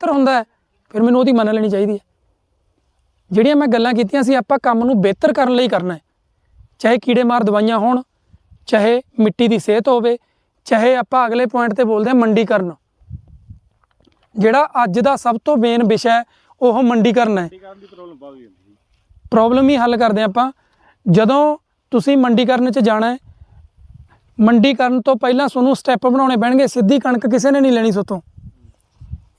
ਬਿਹਤਰ ਹੁੰਦਾ ਹੈ ਫਿਰ ਮੈਨੂੰ ਉਹਦੀ ਮੰਨ ਲੈਣੀ ਚਾਹੀਦੀ ਹੈ। ਜਿਹੜੀਆਂ ਮੈਂ ਗੱਲਾਂ ਕੀਤੀਆਂ ਸੀ ਆਪਾਂ ਕੰਮ ਨੂੰ ਬਿਹਤਰ ਕਰਨ ਲਈ ਕਰਨਾ ਹੈ। ਚਾਹੇ ਕੀੜੇ ਮਾਰ ਦਵਾਈਆਂ ਹੋਣ ਚਾਹੇ ਮਿੱਟੀ ਦੀ ਸਿਹਤ ਹੋਵੇ ਚਾਹੇ ਆਪਾਂ ਅਗਲੇ ਪੁਆਇੰਟ ਤੇ ਬੋਲਦੇ ਹਾਂ ਮੰਡੀਕਰਨ ਜਿਹੜਾ ਅੱਜ ਦਾ ਸਭ ਤੋਂ ਮੇਨ ਵਿਸ਼ਾ ਹੈ ਉਹ ਮੰਡੀਕਰਨ ਹੈ। ਪ੍ਰੋਬਲਮ ਹੀ ਹੱਲ ਕਰਦੇ ਆਪਾਂ। ਜਦੋਂ ਤੁਸੀਂ ਮੰਡੀਕਰਨ 'ਚ ਜਾਣਾ ਹੈ ਮੰਡੀਕਰਨ ਤੋਂ ਪਹਿਲਾਂ ਤੁਹਾਨੂੰ ਸਟੈਪ ਬਣਾਉਣੇ ਪੈਣਗੇ ਸਿੱਧੀ ਕਣਕ ਕਿਸੇ ਨੇ ਨਹੀਂ ਲੈਣੀ ਸੋਤੋਂ।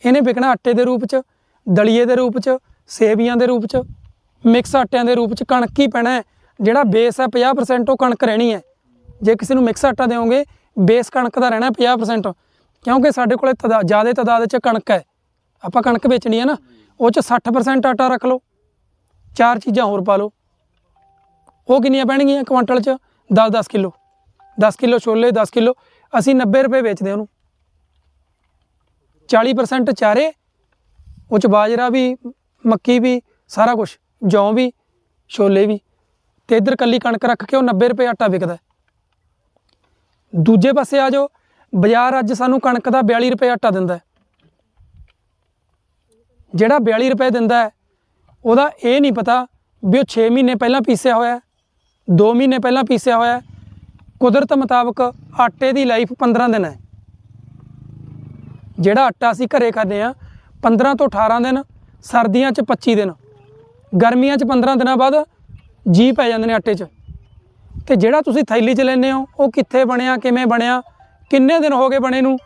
ਇਹਨੇ ਵਿਕਣਾ ਆਟੇ ਦੇ ਰੂਪ 'ਚ, ਦਲੀਏ ਦੇ ਰੂਪ 'ਚ, ਸੇਵੀਆਂ ਦੇ ਰੂਪ 'ਚ, ਮਿਕਸ ਆਟਿਆਂ ਦੇ ਰੂਪ 'ਚ ਕਣਕ ਹੀ ਪੈਣਾ ਜਿਹੜਾ ਬੇਸ ਹੈ 50% ਉਹ ਕਣਕ ਰਹਿਣੀ ਹੈ। ਜੇ ਕਿਸੇ ਨੂੰ ਮਿਕਸ ਆਟਾ ਦਿਓਗੇ ਬੇਸ ਕਣਕ ਦਾ ਰਹਿਣਾ 50% ਕਿਉਂਕਿ ਸਾਡੇ ਕੋਲੇ ਤਦਾ, ਜ਼ਿਆਦਾ ਤਾਦਾਦ 'ਚ ਕਣਕ ਹੈ। ਆਪਾਂ ਕਣਕ ਵੇਚਣੀ ਹੈ ਨਾ, ਉਹ 'ਚ 60% ਆਟਾ ਰੱਖ ਲਓ। ਚਾਰ ਚੀਜ਼ਾਂ ਹੋਰ ਪਾ ਲਓ। ਉਹ ਕਿੰਨੀਆਂ ਪੈਣਗੀਆਂ? ਕੁਆਂਟਲ 'ਚ 10-10 ਕਿਲੋ। 10 ਕਿਲੋ ਛੋਲੇ 10 ਕਿਲੋ। ਅਸੀਂ 90 ਰੁਪਏ ਵੇਚਦੇ ਉਹਨੂੰ। 40% ਚਾਰੇ ਉਹ 'ਚ ਬਾਜਰਾ ਵੀ, ਮੱਕੀ ਵੀ, ਸਾਰਾ ਕੁਝ ਜੌਂ ਵੀ, ਛੋਲੇ ਵੀ। ਤੇ ਇੱਧਰ ਕੱਲੀ ਕਣਕ ਰੱਖ ਕੇ ਉਹ 90 ਰੁਪਏ ਆਟਾ ਵਿਕਦਾ ਦੂਜੇ ਪਾਸੇ ਆ ਜਾਓ, ਬਾਜ਼ਾਰ ਅੱਜ ਸਾਨੂੰ ਕਣਕ ਦਾ 42 ਰੁਪਏ ਆਟਾ ਦਿੰਦਾ ਜਿਹੜਾ 42 ਰੁਪਏ ਦਿੰਦਾ ਉਹਦਾ ਇਹ ਨਹੀਂ ਪਤਾ ਵੀ ਉਹ 6 ਮਹੀਨੇ ਪਹਿਲਾਂ ਪੀਸਿਆ ਹੋਇਆ ਹੈ 2 ਮਹੀਨੇ ਪਹਿਲਾਂ ਪੀਸਿਆ ਹੋਇਆ ਕੁਦਰਤ ਮੁਤਾਬਕ ਆਟੇ ਦੀ ਲਾਈਫ 15 ਦਿਨ ਹੈ। ਜਿਹੜਾ ਆਟਾ ਅਸੀਂ ਘਰੇ ਖਾਂਦੇ ਆ 15 ਤੋਂ 18 ਦਿਨ, ਸਰਦੀਆਂ 'ਚ 25 ਦਿਨ, ਗਰਮੀਆਂ 'ਚ 15 ਦਿਨਾਂ ਬਾਅਦ ਜੀ ਪੈ ਜਾਂਦੇ ਨੇ ਆਟੇ 'ਚ। ਤੇ ਜਿਹੜਾ ਤੁਸੀਂ ਥੈਲੀ 'ਚ ਲੈਂਦੇ ਹੋ, ਉਹ ਕਿੱਥੇ ਬਣਿਆ, ਕਿਵੇਂ ਬਣਿਆ, ਕਿੰਨੇ ਦਿਨ ਹੋ ਗਏ ਬਣੇ ਨੂੰ?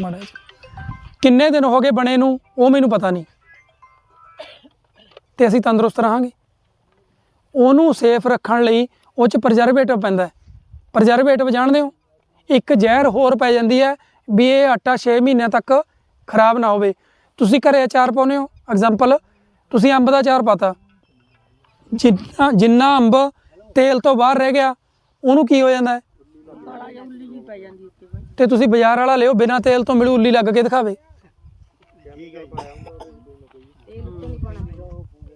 ਮਾੜਾ ਕਿੰਨੇ ਦਿਨ ਹੋ ਗਏ ਬਣੇ ਨੂੰ, ਉਹ ਮੈਨੂੰ ਪਤਾ ਨਹੀਂ। ਤੇ ਅਸੀਂ ਤੰਦਰੁਸਤ ਰਹਾਂਗੇ। ਉਹਨੂੰ ਸੇਫ ਰੱਖਣ ਲਈ ਉਹ ਚ ਪ੍ਰਜਰਵੇਟਿਵ ਪੈਂਦਾ ਪ੍ਰਜਰਵੇਟਿਵ ਜਾਣਦੇ ਹੋ? ਇੱਕ ਜ਼ਹਿਰ ਹੋਰ ਪੈ ਜਾਂਦੀ ਹੈ ਵੀ ਇਹ ਆਟਾ 6 ਮਹੀਨਿਆਂ ਤੱਕ ਖਰਾਬ ਨਾ ਹੋਵੇ। ਤੁਸੀਂ ਘਰੇ ਅਚਾਰ ਪਾਉਂਦੇ ਹੋ ਐਗਜ਼ਾਮਪਲ ਤੁਸੀਂ ਅੰਬ ਦਾ ਅਚਾਰ ਪਾਤਾ। ਜਿੰਨਾ ਜਿੰਨਾ ਅੰਬ ਤੇਲ ਤੋਂ ਬਾਹਰ ਰਹਿ ਗਿਆ, ਉਹਨੂੰ ਕੀ ਹੋ ਜਾਂਦਾ ਹੈ? ਤੇ ਤੁਸੀਂ ਬਾਜ਼ਾਰ ਵਾਲਾ ਲਿਓ, ਬਿਨਾਂ ਤੇਲ ਤੋਂ ਮਿਲੂ ਉੱਲੀ ਲੱਗ ਕੇ ਦਿਖਾਵੇ।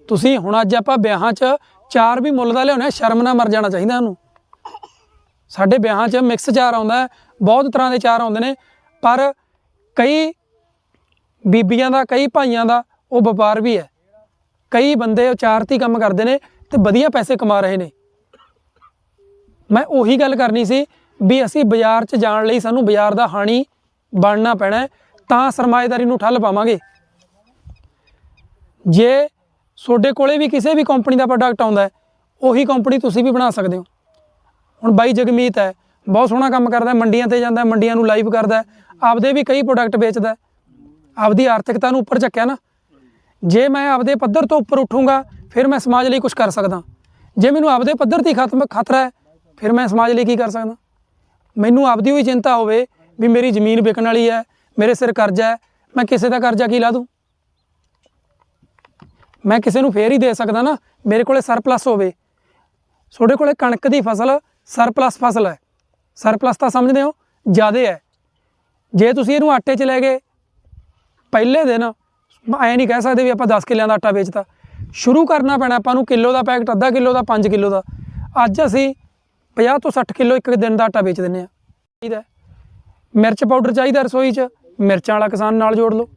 ਤੁਸੀਂ ਹੁਣ ਅੱਜ ਆਪਾਂ ਵਿਆਹਾਂ 'ਚ ਚਾਰ ਵੀ ਮੁੱਲ ਦਾ ਲਿਆਉਣਾ ਸ਼ਰਮ ਨਾ ਮਰ ਜਾਣਾ ਚਾਹੀਦਾ ਉਹਨੂੰ ਸਾਡੇ ਵਿਆਹਾਂ 'ਚ ਮਿਕਸ ਚਾਰ ਆਉਂਦਾ ਬਹੁਤ ਤਰ੍ਹਾਂ ਦੇ ਚਾਰ ਆਉਂਦੇ ਨੇ। ਪਰ ਕਈ ਬੀਬੀਆਂ ਦਾ, ਕਈ ਭਾਈਆਂ ਦਾ ਉਹ ਵਪਾਰ ਵੀ ਹੈ। ਕਈ ਬੰਦੇ ਉਚਾਰਤੀ ਕੰਮ ਕਰਦੇ ਨੇ ਤੇ ਵਧੀਆ ਪੈਸੇ ਕਮਾ ਰਹੇ ਨੇ। ਮੈਂ ਉਹੀ ਗੱਲ ਕਰਨੀ ਸੀ ਵੀ ਅਸੀਂ ਬਾਜ਼ਾਰ 'ਚ ਜਾਣ ਲਈ ਸਾਨੂੰ ਬਾਜ਼ਾਰ ਦਾ ਹਾਣੀ ਬਣਨਾ ਪੈਣਾ ਤਾਂ ਸਰਮਾਏਦਾਰੀ ਨੂੰ ਠੱਲ ਪਾਵਾਂਗੇ। ਜੇ ਤੁਹਾਡੇ ਕੋਲੇ ਵੀ ਕਿਸੇ ਵੀ ਕੰਪਨੀ ਦਾ ਪ੍ਰੋਡਕਟ ਆਉਂਦਾ ਹੈ, ਉਹੀ ਕੰਪਨੀ ਤੁਸੀਂ ਵੀ ਬਣਾ ਸਕਦੇ ਹੋ। ਹੁਣ ਬਾਈ ਜਗਮੀਤ ਹੈ ਬਹੁਤ ਸੋਹਣਾ ਕੰਮ ਕਰਦਾ ਮੰਡੀਆਂ ਤੇ ਜਾਂਦਾ ਮੰਡੀਆਂ ਨੂੰ ਲਾਈਵ ਕਰਦਾ ਆਪਦੇ ਵੀ ਕਈ ਪ੍ਰੋਡਕਟ ਵੇਚਦਾ ਆਪਦੀ ਆਰਥਿਕਤਾ ਨੂੰ ਉੱਪਰ ਚੱਕਿਆ ਨਾ। ਜੇ ਮੈਂ ਆਪਦੇ ਪੱਧਰ ਤੋਂ ਉੱਪਰ ਉੱਠੂੰਗਾ, ਫਿਰ ਮੈਂ ਸਮਾਜ ਲਈ ਕੁਝ ਕਰ ਸਕਦਾ। ਜੇ ਮੈਨੂੰ ਆਪਦੇ ਪੱਧਰ ਤੇ ਖਤਮ ਖਤਰਾ ਹੈ, ਫਿਰ ਮੈਂ ਸਮਾਜ ਲਈ ਕੀ ਕਰ ਸਕਦਾ? ਮੈਨੂੰ ਆਪਦੀ ਹੋਈ ਚਿੰਤਾ ਹੋਵੇ ਵੀ ਮੇਰੀ ਜ਼ਮੀਨ ਵਿਕਣ ਵਾਲੀ ਹੈ, ਮੇਰੇ ਸਿਰ ਕਰਜ਼ਾ ਹੈ, ਮੈਂ ਕਿਸੇ ਦਾ ਕਰਜ਼ਾ ਕੀ ਲਾ ਦੂੰ? ਮੈਂ ਕਿਸੇ ਨੂੰ ਫੇਰ ਹੀ ਦੇ ਸਕਦਾ ਨਾ, ਮੇਰੇ ਕੋਲੇ ਸਰਪਲਸ ਹੋਵੇ। ਤੁਹਾਡੇ ਕੋਲੇ ਕਣਕ ਦੀ ਫਸਲ ਸਰਪਲਸ ਫਸਲ ਹੈ। ਸਰਪਲਸ ਤਾਂ ਸਮਝਦੇ ਹੋ, ਜ਼ਿਆਦੇ ਹੈ। ਜੇ ਤੁਸੀਂ ਇਹਨੂੰ ਆਟੇ 'ਚ ਲੈ ਗਏ, ਪਹਿਲੇ ਦਿਨ, ਐ ਨਹੀਂ ਕਹਿ ਸਕਦੇ ਵੀ ਆਪਾਂ 10 ਕਿੱਲਿਆਂ ਦਾ ਆਟਾ ਵੇਚਤਾ। ਸ਼ੁਰੂ ਕਰਨਾ ਪੈਣਾ ਆਪਾਂ ਨੂੰ ਕਿਲੋ ਦਾ ਪੈਕਟ ਅੱਧਾ ਕਿਲੋ ਦਾ 5 ਕਿਲੋ ਦਾ। ਅੱਜ ਅਸੀਂ 50 ਤੋਂ 60 ਕਿਲੋ ਇੱਕ ਦਿਨ ਦਾ ਆਟਾ ਵੇਚ ਦਿੰਨੇ ਆ ਚਾਹੀਦਾ ਮਿਰਚ ਪਾਊਡਰ ਚਾਹੀਦਾ ਰਸੋਈ 'ਚ, ਮਿਰਚਾਂ ਵਾਲਾ ਕਿਸਾਨ ਨਾਲ ਜੋੜ ਲਓ।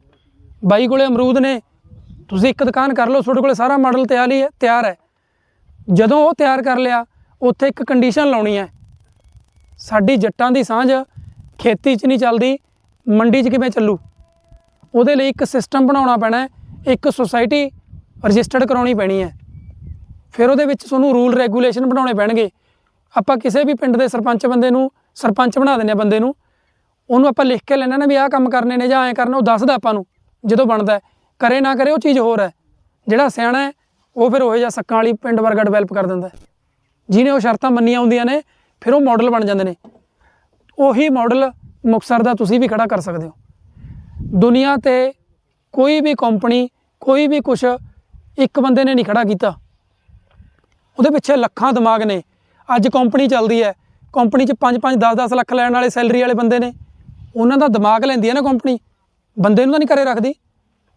ਬਾਈ ਕੋਲੇ ਅਮਰੂਦ ਨੇ, ਤੁਸੀਂ ਇੱਕ ਦੁਕਾਨ ਕਰ ਲਓ, ਤੁਹਾਡੇ ਕੋਲੇ ਸਾਰਾ ਮਾਡਲ ਤਿਆਰ ਹੀ ਹੈ ਤਿਆਰ ਹੈ। ਜਦੋਂ ਉਹ ਤਿਆਰ ਕਰ ਲਿਆ, ਉੱਥੇ ਇੱਕ ਕੰਡੀਸ਼ਨ ਲਾਉਣੀ ਹੈ ਸਾਡੀ ਜੱਟਾਂ ਦੀ ਸਾਂਝ ਖੇਤੀ 'ਚ ਨਹੀਂ ਚੱਲਦੀ, ਮੰਡੀ 'ਚ ਕਿਵੇਂ ਚੱਲੂ? ਉਹਦੇ ਲਈ ਇੱਕ ਸਿਸਟਮ ਬਣਾਉਣਾ ਪੈਣਾ ਹੈ, ਇੱਕ ਸੁਸਾਇਟੀ ਰਜਿਸਟਰਡ ਕਰਾਉਣੀ ਪੈਣੀ ਹੈ। ਫਿਰ ਉਹਦੇ ਵਿੱਚ ਤੁਹਾਨੂੰ ਰੂਲ ਰੈਗੂਲੇਸ਼ਨ ਬਣਾਉਣੇ ਪੈਣਗੇ। ਆਪਾਂ ਕਿਸੇ ਵੀ ਪਿੰਡ ਦੇ ਸਰਪੰਚ ਬੰਦੇ ਨੂੰ, ਸਰਪੰਚ ਬਣਾ ਦਿੰਦੇ ਆ ਬੰਦੇ ਨੂੰ। ਉਹਨੂੰ ਆਪਾਂ ਲਿਖ ਕੇ ਲੈਣਾ ਨਾ ਵੀ ਆਹ ਕੰਮ ਕਰਨੇ ਨੇ ਜਾਂ ਐਂ ਕਰਨਾ, ਉਹ ਦੱਸਦਾ ਆਪਾਂ ਨੂੰ, ਜਦੋਂ ਬਣਦਾ ਕਰੇ ਨਾ ਕਰੇ ਉਹ ਚੀਜ਼ ਹੋਰ ਹੈ। ਜਿਹੜਾ ਸਿਆਣਾ ਹੈ, ਉਹ ਫਿਰ ਉਹ ਜਿਹਾ ਸੱਕਾਂ ਵਾਲੀ ਪਿੰਡ ਵਰਗਾ ਡਿਵੈਲਪ ਕਰ ਦਿੰਦਾ ਜਿਹਨੇ ਉਹ ਸ਼ਰਤਾਂ ਮੰਨੀਆਂ ਹੁੰਦੀਆਂ ਨੇ ਫਿਰ ਉਹ ਮਾਡਲ ਬਣ ਜਾਂਦੇ ਨੇ। ਉਹੀ ਮਾਡਲ ਮੁਕਤਸਰ ਦਾ ਤੁਸੀਂ ਵੀ ਖੜਾ ਕਰ ਸਕਦੇ ਹੋ। ਦੁਨੀਆ ਤੇ ਕੋਈ ਵੀ ਕੰਪਨੀ ਕੋਈ ਵੀ ਕੁਝ ਇੱਕ ਬੰਦੇ ਨੇ ਨਹੀਂ ਖੜਾ ਕੀਤਾ। ਉਹਦੇ ਪਿੱਛੇ ਲੱਖਾਂ ਦਿਮਾਗ ਨੇ। ਅੱਜ ਕੰਪਨੀ ਚੱਲਦੀ ਹੈ। ਕੰਪਨੀ 'ਚ 5-5 10-10 ਲੱਖ ਲੈਣ ਵਾਲੇ ਸੈਲਰੀ ਵਾਲੇ ਬੰਦੇ ਨੇ। ਉਹਨਾਂ ਦਾ ਦਿਮਾਗ ਲੈਂਦੀ ਹੈ ਨਾ ਕੰਪਨੀ ਬੰਦੇ ਨੂੰ ਤਾਂ ਨਹੀਂ ਘਰੇ ਰੱਖਦੀ।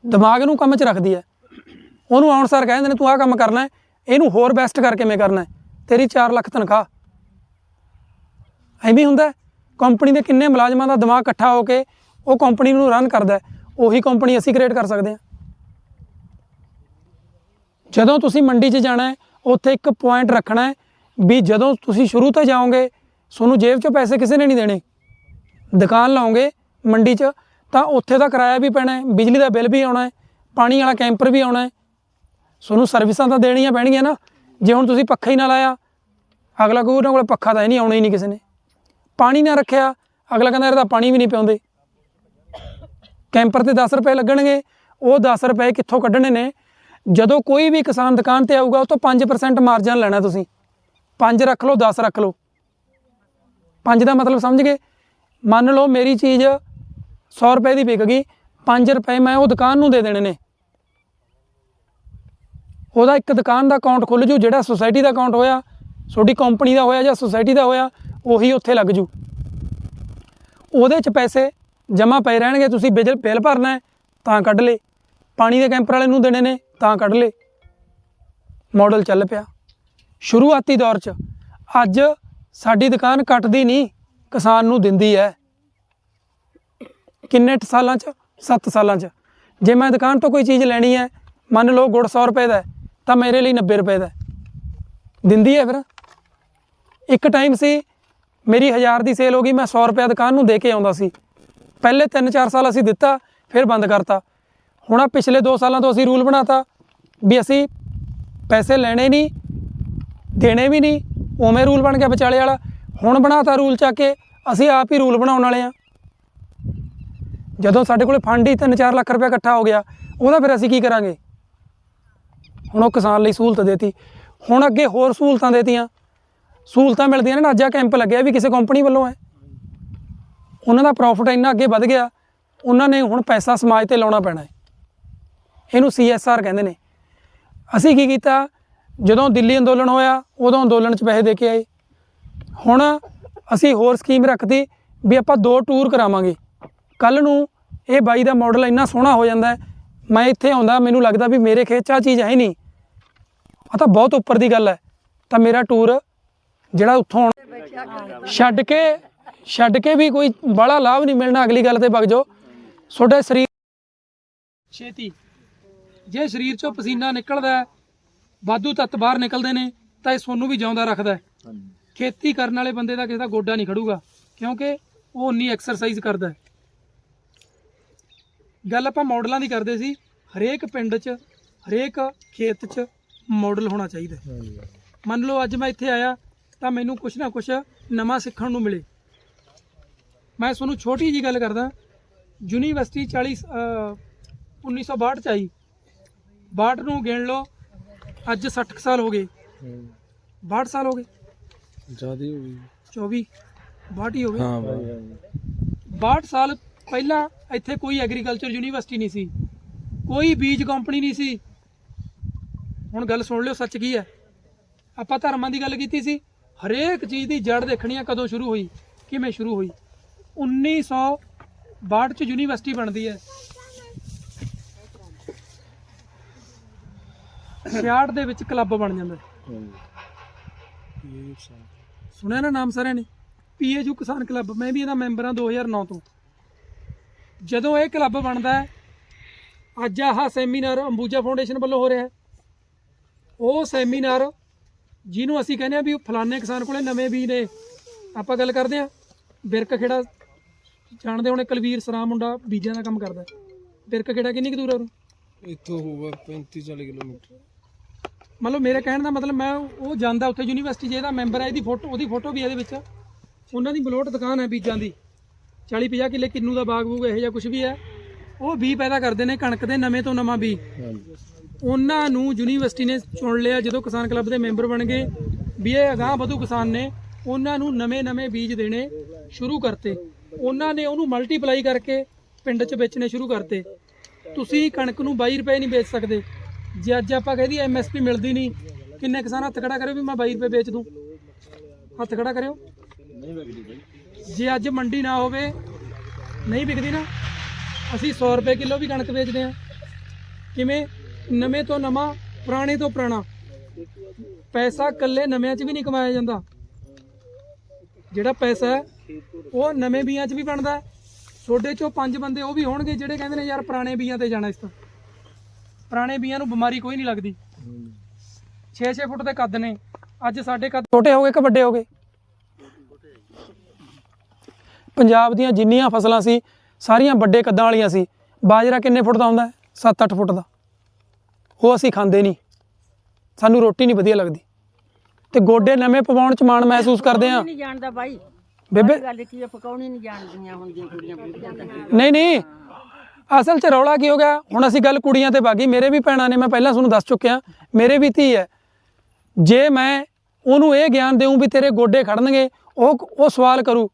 ਦਿਮਾਗ ਨੂੰ ਕੰਮ 'ਚ ਰੱਖਦੀ ਹੈ। ਉਹਨੂੰ ਆਉਣ ਸਾਰ ਕਹਿੰਦੇ ਨੇ, ਤੂੰ ਆਹ ਕੰਮ ਕਰਨਾ ਹੈ। ਇਹਨੂੰ ਹੋਰ ਬੈਸਟ ਕਰਕੇ ਮੈਂ ਕਰਨਾ ਹੈ। ਤੇਰੀ 4 ਲੱਖ ਤਨਖਾਹ। ਐਵੇਂ ਹੁੰਦਾ ਕੰਪਨੀ ਦੇ ਕਿੰਨੇ ਮੁਲਾਜ਼ਮਾਂ ਦਾ ਦਿਮਾਗ ਇਕੱਠਾ ਹੋ ਕੇ ਉਹ ਕੰਪਨੀ ਨੂੰ ਰਨ ਕਰਦਾ ਉਹੀ ਕੰਪਨੀ ਅਸੀਂ ਕ੍ਰੀਏਟ ਕਰ ਸਕਦੇ ਹਾਂ। ਜਦੋਂ ਤੁਸੀਂ ਮੰਡੀ 'ਚ ਜਾਣਾ ਹੈ, ਉੱਥੇ ਇੱਕ ਪੁਆਇੰਟ ਰੱਖਣਾ ਹੈ ਵੀ ਜਦੋਂ ਤੁਸੀਂ ਸ਼ੁਰੂ ਤੋਂ ਜਾਓਗੇ, ਤੁਹਾਨੂੰ ਜੇਬ 'ਚੋਂ ਪੈਸੇ ਕਿਸੇ ਨੇ ਨਹੀਂ ਦੇਣੇ। ਦੁਕਾਨ ਲਾਓਗੇ ਮੰਡੀ 'ਚ, ਤਾਂ ਉੱਥੇ ਦਾ ਕਿਰਾਇਆ ਵੀ ਪੈਣਾ ਹੈ, ਬਿਜਲੀ ਦਾ ਬਿੱਲ ਵੀ ਆਉਣਾ ਹੈ, ਪਾਣੀ ਵਾਲਾ ਕੈਂਪਰ ਵੀ ਆਉਣਾ ਹੈ। ਤੁਹਾਨੂੰ ਸਰਵਿਸਾਂ ਤਾਂ ਦੇਣੀਆਂ ਪੈਣਗੀਆਂ ਨਾ, ਜੇ ਹੁਣ ਤੁਸੀਂ ਪੱਖਾ ਹੀ ਨਾ ਲਾਇਆ, ਅਗਲਾ ਕੋਈ ਉਹਨਾਂ ਕੋਲ ਪੱਖਾ ਤਾਂ ਹੈ ਨਹੀਂ, ਆਉਣਾ ਹੀ ਨਹੀਂ ਕਿਸੇ ਨੇ। ਪਾਣੀ ਨਾ ਰੱਖਿਆ, ਅਗਲਾ ਕਹਿੰਦਾ ਇਹਦਾ ਪਾਣੀ ਵੀ ਨਹੀਂ ਪਿਆਉਂਦੇ ਕੈਂਪਰ ਤੇ 10 ਰੁਪਏ ਲੱਗਣਗੇ, ਉਹ 10 ਰੁਪਏ ਕਿੱਥੋਂ ਕੱਢਣੇ ਨੇ? ਜਦੋਂ ਕੋਈ ਵੀ ਕਿਸਾਨ ਦੁਕਾਨ ਤੇ ਆਊਗਾ, ਉਹ ਤੋਂ 5% ਮਾਰਜਨ ਲੈਣਾ ਤੁਸੀਂ। 5 ਰੱਖ ਲਓ 10 ਰੱਖ ਲਓ। 5 ਦਾ ਮਤਲਬ ਸਮਝ ਗਏ? ਮੰਨ ਲਓ ਮੇਰੀ ਚੀਜ਼ 100 ਰੁਪਏ ਦੀ ਵਿਕ ਗਈ 5 ਰੁਪਏ ਮੈਂ ਉਹ ਦੁਕਾਨ ਨੂੰ ਦੇ ਦੇਣੇ ਨੇ। ਉਹਦਾ ਇੱਕ ਦੁਕਾਨ ਦਾ ਅਕਾਊਂਟ ਖੁੱਲ ਜੂ, ਜਿਹੜਾ ਸੁਸਾਇਟੀ ਦਾ ਅਕਾਊਂਟ ਹੋਇਆ, ਤੁਹਾਡੀ ਕੰਪਨੀ ਦਾ ਹੋਇਆ ਜਾਂ ਸੁਸਾਇਟੀ ਦਾ ਹੋਇਆ ਉਹੀ ਉੱਥੇ ਲੱਗ ਜੂ। ਉਹਦੇ 'ਚ ਪੈਸੇ ਜਮ੍ਹਾਂ ਪਏ ਰਹਿਣਗੇ, ਤੁਸੀਂ ਬਿਜਲ ਬਿੱਲ ਭਰਨਾ ਹੈ, ਤਾਂ ਕੱਢ ਲੇ। ਪਾਣੀ ਦੇ ਕੈਂਪਰ ਵਾਲੇ ਨੂੰ ਦੇਣੇ ਨੇ, ਤਾਂ ਕੱਢ ਲੇ। ਮਾਡਲ ਚੱਲ ਪਿਆ। ਸ਼ੁਰੂਆਤੀ ਦੌਰ 'ਚ ਅੱਜ ਸਾਡੀ ਦੁਕਾਨ ਕੱਟਦੀ ਨਹੀਂ, ਕਿਸਾਨ ਨੂੰ ਦਿੰਦੀ ਹੈ। ਕਿੰਨੇ ਸਾਲਾਂ 'ਚ? 7 ਸਾਲਾਂ 'ਚ। ਜੇ ਮੈਂ ਦੁਕਾਨ ਤੋਂ ਕੋਈ ਚੀਜ਼ ਲੈਣੀ ਹੈ, ਮੰਨ ਲਓ ਗੁੜ 100 ਰੁਪਏ ਦਾ ਤਾਂ ਮੇਰੇ ਲਈ 90 ਰੁਪਏ ਦਾ ਦਿੰਦੀ ਹੈ ਫਿਰ। ਇੱਕ ਟਾਈਮ ਸੀ ਮੇਰੀ 1000 ਦੀ ਸੇਲ ਹੋ ਗਈ, ਮੈਂ 100 ਰੁਪਏ ਦੁਕਾਨ ਨੂੰ ਦੇ ਕੇ ਆਉਂਦਾ ਸੀ। ਪਹਿਲੇ 3-4 ਸਾਲ ਅਸੀਂ ਦਿੱਤਾ, ਫਿਰ ਬੰਦ ਕਰਤਾ। ਹੁਣ ਆ ਪਿਛਲੇ 2 ਸਾਲਾਂ ਤੋਂ ਅਸੀਂ ਰੂਲ ਬਣਾਤਾ ਵੀ ਅਸੀਂ ਪੈਸੇ ਲੈਣੇ ਨਹੀਂ, ਦੇਣੇ ਵੀ ਨਹੀਂ, ਉਵੇਂ ਰੂਲ ਬਣ ਗਿਆ ਵਿਚਾਲੇ ਵਾਲਾ। ਹੁਣ ਬਣਾਤਾ ਰੂਲ ਚੱਕ ਕੇ, ਅਸੀਂ ਆਪ ਹੀ ਰੂਲ ਬਣਾਉਣ ਵਾਲੇ ਆ ਜਦੋਂ ਸਾਡੇ ਕੋਲੇ ਫੰਡ ਹੀ 3-4 ਲੱਖ ਰੁਪਏ ਇਕੱਠਾ ਹੋ ਗਿਆ, ਉਹਦਾ ਫਿਰ ਅਸੀਂ ਕੀ ਕਰਾਂਗੇ? ਹੁਣ ਉਹ ਕਿਸਾਨ ਲਈ ਸਹੂਲਤ ਦੇਤੀ। ਹੁਣ ਅੱਗੇ ਹੋਰ ਸਹੂਲਤਾਂ ਦੇਤੀਆਂ। ਸਹੂਲਤਾਂ ਮਿਲਦੀਆਂ ਨੇ ਨਾ ਅੱਜ ਆ ਕੈਂਪ ਲੱਗਿਆ ਵੀ ਕਿਸੇ ਕੰਪਨੀ ਵੱਲੋਂ ਹੈ। ਉਹਨਾਂ ਦਾ ਪ੍ਰੋਫਿਟ ਇੰਨਾ ਅੱਗੇ ਵੱਧ ਗਿਆ, ਉਹਨਾਂ ਨੇ ਹੁਣ ਪੈਸਾ ਸਮਾਜ ਤੇ ਲਾਉਣਾ ਪੈਣਾ ਹੈ। ਇਹਨੂੰ ਸੀਐਸਆਰ ਕਹਿੰਦੇ ਨੇ। ਅਸੀਂ ਕੀ ਕੀਤਾ, ਜਦੋਂ ਦਿੱਲੀ ਅੰਦੋਲਨ ਹੋਇਆ, ਉਦੋਂ ਅੰਦੋਲਨ 'ਚ ਪੈਸੇ ਦੇ ਕੇ ਆਏ। ਹੁਣ ਅਸੀਂ ਹੋਰ ਸਕੀਮ ਰੱਖਤੀ ਵੀ ਆਪਾਂ ਦੋ ਟੂਰ ਕਰਾਵਾਂਗੇ। ਕੱਲ ਨੂੰ ਇਹ ਬਾਈ ਦਾ ਮਾਡਲ ਇੰਨਾ ਸੋਹਣਾ ਹੋ ਜਾਂਦਾ ਮੈਂ ਇੱਥੇ ਆਉਂਦਾ, ਮੈਨੂੰ ਲੱਗਦਾ ਵੀ ਮੇਰੇ ਖੇਤ 'ਚ ਆਹ ਚੀਜ਼ ਹੈ ਹੀ ਨਹੀਂ। ਆ ਤਾਂ ਬਹੁਤ ਉੱਪਰ ਦੀ ਗੱਲ ਹੈ। ਤਾਂ ਮੇਰਾ ਟੂਰ ਜਿਹੜਾ ਉੱਥੋਂ ਆਉਣਾ- ਛੱਡ ਕੇ ਛੱਡ ਕੇ ਵੀ ਕੋਈ ਬੜਾ ਲਾਭ ਨਹੀਂ ਮਿਲਣਾ ਅਗਲੀ ਗੱਲ ਤੇ ਵਗ ਜਾਓ। ਤੁਹਾਡੇ ਸਰੀਰ ਛੇਤੀ। ਜੇ ਸਰੀਰ ਚੋਂ ਪਸੀਨਾ ਨਿਕਲਦਾ ਹੈ ਵਾਧੂ ਤੱਤ ਬਾਹਰ ਨਿਕਲਦੇ ਨੇ ਤਾਂ ਇਹ ਸੋਨੂੰ ਵੀ ਜਿਉਂਦਾ ਰੱਖਦਾ ਹੈ। ਖੇਤੀ ਕਰਨ ਵਾਲੇ ਬੰਦੇ ਦਾ ਕਿਸੇ ਦਾ ਗੋਡਾ ਨਹੀਂ ਖੜੂਗਾ ਕਿਉਂਕਿ ਉਹ ਉਨੀ ਐਕਸਰਸਾਈਜ਼ ਕਰਦਾ ਹੈ। ਗੱਲ ਆਪਾਂ ਮਾਡਲਾਂ ਦੀ ਕਰਦੇ ਸੀ ਹਰੇਕ ਪਿੰਡ 'ਚ ਹਰੇਕ ਖੇਤ 'ਚ ਮਾਡਲ ਹੋਣਾ ਚਾਹੀਦਾ ਹੈ। ਮੰਨ ਲਓ ਅੱਜ ਮੈਂ ਇੱਥੇ ਆਇਆ ਤਾਂ ਮੈਨੂੰ ਕੁਛ ਨਾ ਕੁਛ ਨਵਾਂ ਸਿੱਖਣ ਨੂੰ ਮਿਲੇ। ਮੈਂ ਤੁਹਾਨੂੰ ਛੋਟੀ ਜੀ ਗੱਲ ਕਰਦਾ। ਯੂਨੀਵਰਸਿਟੀ 40 ਅਹ, 1962 ਚ ਆਈ। 62 ਨੂੰ ਗਿਣ ਲਓ ਅੱਜ 60 ਕੁ ਸਾਲ ਹੋ ਗਏ। 62 ਸਾਲ ਹੋ ਗਏ। ਜ਼ਿਆਦਾ ਹੋ ਗਈ 24 62 ਹੀ ਹੋ ਗਏ। ਹਾਂ ਬਾਈ 62 ਸਾਲ ਪਹਿਲਾਂ ਇੱਥੇ ਕੋਈ ਐਗਰੀਕਲਚਰ ਯੂਨੀਵਰਸਿਟੀ ਨਹੀਂ ਸੀ। ਕੋਈ ਬੀਜ ਕੰਪਨੀ ਨਹੀਂ ਸੀ। ਹੁਣ ਗੱਲ ਸੁਣ ਲਿਓ ਸੱਚ ਕੀ ਹੈ? ਆਪਾਂ ਧਰਮਾਂ ਦੀ ਗੱਲ ਕੀਤੀ ਸੀ। ਹਰੇਕ ਚੀਜ਼ ਦੀ ਜੜ ਦੇਖਣੀ ਆ ਕਦੋਂ ਸ਼ੁਰੂ ਹੋਈ, ਕਿਵੇਂ ਸ਼ੁਰੂ ਹੋਈ? 1962 ਚ ਯੂਨੀਵਰਸਿਟੀ ਬਣਦੀ ਹੈ। 66 ਦੇ ਵਿੱਚ ਕਲੱਬ ਬਣ ਜਾਂਦਾ ਸੁਣਿਆ ਨਾ ਨਾਮ ਸਾਰਿਆਂ ਨੇ? ਪੀਏਯੂ ਕਿਸਾਨ ਕਲੱਬ, ਮੈਂ ਵੀ ਇਹਦਾ ਮੈਂਬਰ ਹਾਂ 2009 ਤੋਂ। ਜਦੋਂ ਇਹ ਕਲੱਬ ਬਣਦਾ ਹੈ, ਅੱਜ ਆਹ ਸੈਮੀਨਾਰ ਅੰਬੂਜਾ ਫਾਊਂਡੇਸ਼ਨ ਵੱਲੋਂ ਹੋ ਰਿਹਾ ਹੈ। ਉਹ ਸੈਮੀਨਾਰ ਜਿਹਨੂੰ ਅਸੀਂ ਕਹਿੰਦੇ ਆ ਵੀ ਫਲਾਣੇ ਕਿਸਾਨ ਕੋਲੇ ਨਵੇਂ ਬੀਜ ਨੇ ਆਪਾਂ ਗੱਲ ਕਰਦੇ ਆ ਬਿਰਕ ਖੇੜਾ ਜਾਣਦੇ ਹੋਣੇ ਕੁਲਵੀਰ ਸਰਾਮ ਮੁੰਡਾ ਬੀਜਾਂ ਦਾ ਕੰਮ ਕਰਦਾ। ਬਿਰਕ ਖੇੜਾ ਕਿੰਨੀ ਕੁ ਦੂਰ ਆ ਉਰੋਂ? ਇੱਥੋਂ ਹੋਊਗਾ 35 40 ਕਿਲੋਮੀਟਰ। ਮੰਨ ਲਓ ਮੇਰੇ ਕਹਿਣ ਦਾ ਮਤਲਬ ਮੈਂ ਉਹ ਜਾਂਦਾ ਉੱਥੇ ਯੂਨੀਵਰਸਿਟੀ ਜੇ ਇਹਦਾ ਮੈਂਬਰ ਹੈ ਇਹਦੀ ਫੋਟੋ ਉਹਦੀ ਫੋਟੋ ਵੀ ਇਹਦੇ ਵਿੱਚ। ਉਹਨਾਂ ਦੀ ਬਲੋਟ ਦੁਕਾਨ ਹੈ ਬੀਜਾਂ ਦੀ। 40 50 ਕਿੱਲੇ ਕਿੰਨੂ ਦਾ ਬਾਗ ਬੂਗ ਇਹੋ ਜਿਹਾ ਕੁਝ ਵੀ ਹੈ। ਉਹ ਬੀ ਪੈਦਾ ਕਰਦੇ ਨੇ ਕਣਕ ਦੇ ਨਵੇਂ ਤੋਂ ਨਵਾਂ ਬੀ ਹਾਂਜੀ। ਉਹਨਾਂ ਨੂੰ ਯੂਨੀਵਰਸਿਟੀ ਨੇ ਚੁਣ ਲਿਆ ਜਦੋਂ ਕਿਸਾਨ ਕਲੱਬ ਦੇ ਮੈਂਬਰ ਬਣ ਗਏ। ਵੀ ਇਹ ਅਗਾਂਹ ਵਧੂ ਕਿਸਾਨ ਨੇ, ਉਹਨਾਂ ਨੂੰ ਨਵੇਂ-ਨਵੇਂ ਬੀਜ ਦੇਣੇ ਸ਼ੁਰੂ ਕਰਤੇ। ਉਹਨਾਂ ਨੇ ਉਹਨੂੰ ਮਲਟੀਪਲਾਈ ਕਰਕੇ ਪਿੰਡ 'ਚ ਵੇਚਣੇ ਸ਼ੁਰੂ ਕਰਤੇ। ਤੁਸੀਂ ਕਣਕ ਨੂੰ 22 ਰੁਪਏ ਨਹੀਂ ਵੇਚ ਸਕਦੇ। ਜੇ ਅੱਜ ਆਪਾਂ ਕਹਦੀ ਐਮਐਸਪੀ ਮਿਲਦੀ ਨਹੀਂ, ਕਿੰਨੇ ਕਿਸਾਨ ਹੱਥ ਖੜਾ ਕਰਿਓ ਵੀ ਮੈਂ 22 ਰੁਪਏ ਵੇਚ ਦੂੰ? ਹੱਥ ਖੜਾ ਕਰਿਓ। ਜੇ ਅੱਜ ਮੰਡੀ ਨਾ ਹੋਵੇ, ਨਹੀਂ ਵਿਕਦੀ ਨਾ। ਅਸੀਂ 100 ਰੁਪਏ ਕਿਲੋ ਵੀ ਕਣਕ ਵੇਚਦੇ ਆ ਕਿਵੇਂ? ਨਵੇਂ ਤੋਂ ਨਵਾਂ, ਪੁਰਾਣੇ ਤੋਂ ਪੁਰਾਣਾ। ਪੈਸਾ ਕੱਲੇ ਨਵਿਆਂ 'ਚ ਵੀ ਨਹੀਂ ਕਮਾਇਆ ਜਾਂਦਾ। ਜਿਹੜਾ ਪੈਸਾ ਹੈ, ਉਹ ਨਵੇਂ ਬੀਆਂ 'ਚ ਵੀ ਬਣਦਾ ਹੈ। ਛੋਡੇ ਚੋਂ ਪੰਜ ਬੰਦੇ ਉਹ ਵੀ ਹੋਣਗੇ ਜਿਹੜੇ ਕਹਿੰਦੇ ਨੇ, ਯਾਰ, ਪੁਰਾਣੇ ਬੀਆਂ ਤੇ ਜਾਣਾ ਇਸ ਤੋਂ। ਪੁਰਾਣੇ ਬੀਆਂ ਨੂੰ ਬਿਮਾਰੀ ਕੋਈ ਨਹੀਂ ਲੱਗਦੀ। 6-6 ਫੁੱਟ ਦੇ ਕੱਦ ਨੇ। ਅੱਜ ਸਾਡੇ ਕੱਦ ਛੋਟੇ ਹੋ ਗਏ ਕਿ ਵੱਡੇ ਹੋ ਗਏ? ਪੰਜਾਬ ਦੀਆਂ ਜਿੰਨੀਆਂ ਫਸਲਾਂ ਸੀ, ਸਾਰੀਆਂ ਵੱਡੇ ਕੱਦਾਂ ਵਾਲੀਆਂ ਸੀ। ਬਾਜਰਾ ਕਿੰਨੇ ਫੁੱਟ ਦਾ ਹੁੰਦਾ ਹੈ? 7-8 ਫੁੱਟ ਦਾ। ਉਹ ਅਸੀਂ ਖਾਂਦੇ ਨਹੀਂ। ਸਾਨੂੰ ਰੋਟੀ ਨਹੀਂ ਵਧੀਆ ਲੱਗਦੀ। ਤੇ ਗੋਡੇ ਨਵੇਂ ਪਵਾਉਣ ਚ ਮਾਣ ਮਹਿਸੂਸ ਕਰਦੇ ਆ ਨਹੀਂ ਜਾਣਦਾ ਬਾਈ। ਬੇਬੇ ਗੱਲ ਕੀ ਹੈ ਪਕਾਉਣੀ ਨਹੀਂ ਜਾਣਦੀਆਂ ਹੁੰਦੀਆਂ ਕੁੜੀਆਂ ਨਹੀਂ ਨਹੀਂ। ਅਸਲ 'ਚ ਰੌਲਾ ਕੀ ਹੋ ਗਿਆ? ਹੁਣ ਅਸੀਂ ਗੱਲ ਕੁੜੀਆਂ ਤੇ ਬਾਗੀ ਮੇਰੇ ਵੀ ਭੈਣਾਂ ਨੇ ਮੈਂ ਪਹਿਲਾਂ ਤੁਹਾਨੂੰ ਦੱਸ ਚੁੱਕਿਆ। ਮੇਰੇ ਵੀ ਧੀ ਹੈ। ਜੇ ਮੈਂ ਉਹਨੂੰ ਇਹ ਗਿਆਨ ਦੇਉਂ ਵੀ ਤੇਰੇ ਗੋਡੇ ਖੜਨਗੇ ਉਹ ਉਹ ਸਵਾਲ ਕਰੂ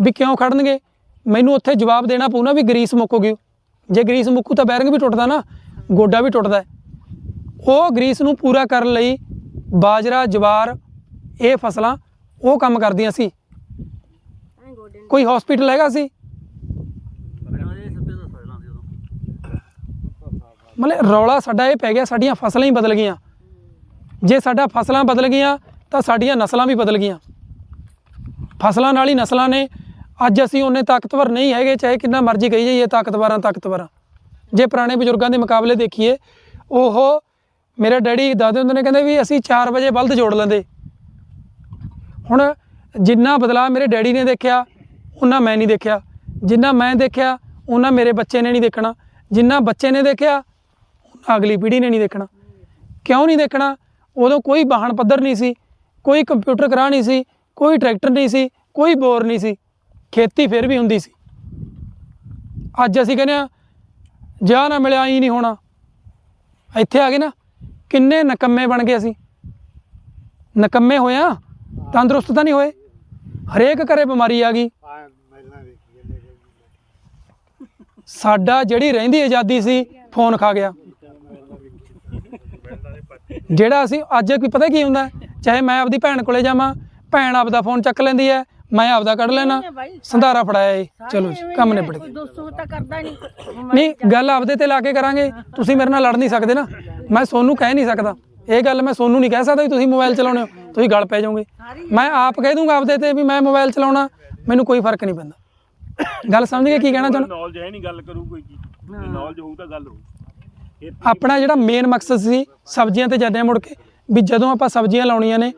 ਵੀ ਕਿਉਂ ਖੜਨਗੇ? ਮੈਨੂੰ ਉੱਥੇ ਜਵਾਬ ਦੇਣਾ ਪਊ ਨਾ ਵੀ ਗਰੀਸ ਮੁੱਕੂਗੀ ਜੇ ਗਰੀਸ ਮੁੱਕੂ ਤਾਂ ਬੈਰਿੰਗ ਵੀ ਟੁੱਟਦਾ ਨਾ। ਗੋਡਾ ਵੀ ਟੁੱਟਦਾ ਹੈ। ਉਹ ਗਰੀਸ ਨੂੰ ਪੂਰਾ ਕਰਨ ਲਈ ਬਾਜਰਾ, ਜਵਾਰ, ਇਹ ਫਸਲਾਂ ਉਹ ਕੰਮ ਕਰਦੀਆਂ ਸੀ। ਕੋਈ ਹਸਪੀਟਲ ਹੈਗਾ ਸੀ? ਮਤਲਬ ਰੌਲਾ ਸਾਡਾ ਇਹ ਪੈ ਗਿਆ, ਸਾਡੀਆਂ ਫਸਲਾਂ ਹੀ ਬਦਲ ਗਈਆਂ। ਜੇ ਸਾਡਾ ਫਸਲਾਂ ਬਦਲ ਗਈਆਂ, ਤਾਂ ਸਾਡੀਆਂ ਨਸਲਾਂ ਵੀ ਬਦਲ ਗਈਆਂ। ਫਸਲਾਂ ਨਾਲ ਹੀ ਨਸਲਾਂ ਨੇ। ਅੱਜ ਅਸੀਂ ਉਹਨੇ ਤਾਕਤਵਰ ਨਹੀਂ ਹੈਗੇ, ਚਾਹੇ ਕਿੰਨਾ ਮਰਜ਼ੀ ਕਹੀ ਜਾਈਏ, ਤਾਕਤਵਰਾਂ ਤਾਕਤਵਰਾਂ। ਜੇ ਪੁਰਾਣੇ ਬਜ਼ੁਰਗਾਂ ਦੇ ਮੁਕਾਬਲੇ ਦੇਖੀਏ, ਉਹ ਮੇਰੇ ਡੈਡੀ ਦਾਦੇ ਹੁੰਦੇ ਨੇ, ਕਹਿੰਦੇ ਵੀ ਅਸੀਂ 4 ਵਜੇ ਬਲਦ ਜੋੜ ਲੈਂਦੇ। ਹੁਣ ਜਿੰਨਾ ਬਦਲਾਅ ਮੇਰੇ ਡੈਡੀ ਨੇ ਦੇਖਿਆ ਉਹਨਾਂ ਮੈਂ ਨਹੀਂ ਦੇਖਿਆ। ਜਿੰਨਾ ਮੈਂ ਦੇਖਿਆ ਉਹਨਾਂ ਮੇਰੇ ਬੱਚੇ ਨੇ ਨਹੀਂ ਦੇਖਣਾ। ਜਿੰਨਾ ਬੱਚੇ ਨੇ ਦੇਖਿਆ ਉਹਨਾਂ ਅਗਲੀ ਪੀੜ੍ਹੀ ਨੇ ਨਹੀਂ ਦੇਖਣਾ। ਕਿਉਂ ਨਹੀਂ ਦੇਖਣਾ? ਉਦੋਂ ਕੋਈ ਵਾਹਨ ਪੱਧਰ ਨਹੀਂ ਸੀ, ਕੋਈ ਕੰਪਿਊਟਰ ਕਰਾ ਨਹੀਂ ਸੀ, ਕੋਈ ਟਰੈਕਟਰ ਨਹੀਂ ਸੀ, ਕੋਈ ਬੋਰ ਨਹੀਂ ਸੀ। ਖੇਤੀ ਫਿਰ ਵੀ ਹੁੰਦੀ ਸੀ। ਅੱਜ ਅਸੀਂ ਕਹਿੰਦੇ ਆ ਜਾ ਨਾ ਮਿਲਿਆ ਹੀ ਨਹੀਂ ਹੋਣਾ। ਇੱਥੇ ਆ ਗਏ ਨਾ, ਕਿੰਨੇ ਨਕੰਮੇ ਬਣ ਗਏ ਅਸੀਂ। ਨਕੰਮੇ ਹੋਇਆ, ਤੰਦਰੁਸਤ ਤਾਂ ਨਹੀਂ ਹੋਏ। ਹਰੇਕ ਘਰੇ ਬਿਮਾਰੀ ਆ ਗਈ। ਸਾਡਾ ਜਿਹੜੀ ਰਹਿੰਦੀ ਆਜ਼ਾਦੀ ਸੀ, ਫੋਨ ਖਾ ਗਿਆ। ਜਿਹੜਾ ਅਸੀਂ, ਅੱਜ ਕੋਈ ਪਤਾ ਕੀ ਹੁੰਦਾ, ਚਾਹੇ ਮੈਂ ਆਪਦੀ ਭੈਣ ਕੋਲੇ ਜਾਵਾਂ, ਭੈਣ ਆਪਦਾ ਫੋਨ ਚੱਕ ਲੈਂਦੀ ਹੈ ਮੈਂ ਆਪਦਾ ਕੱਢ ਲੈਣਾ। ਸੰਧਾਰਾ ਫੜਾਇਆ ਏ। ਚਲੋ ਜੀ ਕੰਮ ਨਿਬੜ ਗਿਆ ਕੋਈ ਦੋਸਤੋ ਤਾਂ ਕਰਦਾ ਨਹੀਂ। ਨਹੀਂ ਗੱਲ ਆਪਦੇ ਤੇ ਲਾ ਕੇ ਕਰਾਂਗੇ। ਤੁਸੀਂ ਮੇਰੇ ਨਾਲ ਲੜ ਨਹੀਂ ਸਕਦੇ ਨਾ। ਮੈਂ ਸੋਨੂੰ ਕਹਿ ਨਹੀਂ ਸਕਦਾ। ਇਹ ਗੱਲ ਮੈਂ ਸੋਨੂੰ ਨਹੀਂ ਕਹਿ ਸਕਦਾ ਵੀ ਤੁਸੀਂ ਮੋਬਾਈਲ ਚਲਾਉਣੇ ਹੋ। ਤੁਸੀਂ ਗੱਲ ਪੈ ਜਾਓਗੇ। ਮੈਂ ਆਪ ਕਹਿ ਦੂੰਗਾ ਆਪਦੇ ਤੇ ਵੀ ਮੈਂ ਮੋਬਾਈਲ ਚਲਾਉਣਾ। ਮੈਨੂੰ ਕੋਈ ਫ਼ਰਕ ਨਹੀਂ ਪੈਂਦਾ। ਗੱਲ ਸਮਝ ਗਏ ਕੀ ਕਹਿਣਾ ਚਾਹੁੰਦਾ? ਨੌਲੇਜ ਹੈ ਨਹੀਂ ਗੱਲ ਕਰੂ ਕੋਈ ਕੀ ਨੌਲੇਜ ਹੋਊ ਤਾਂ ਗੱਲ ਹੋਊ। ਆਪਣਾ ਜਿਹੜਾ ਮੇਨ ਮਕਸਦ ਸੀ ਸਬਜ਼ੀਆਂ ਤੇ ਜਾਂਦੇ ਆ ਮੁੜ ਕੇ। ਵੀ ਜਦੋਂ ਆਪਾਂ ਸਬਜ਼ੀਆਂ ਲਾਉਣੀਆਂ ਨੇ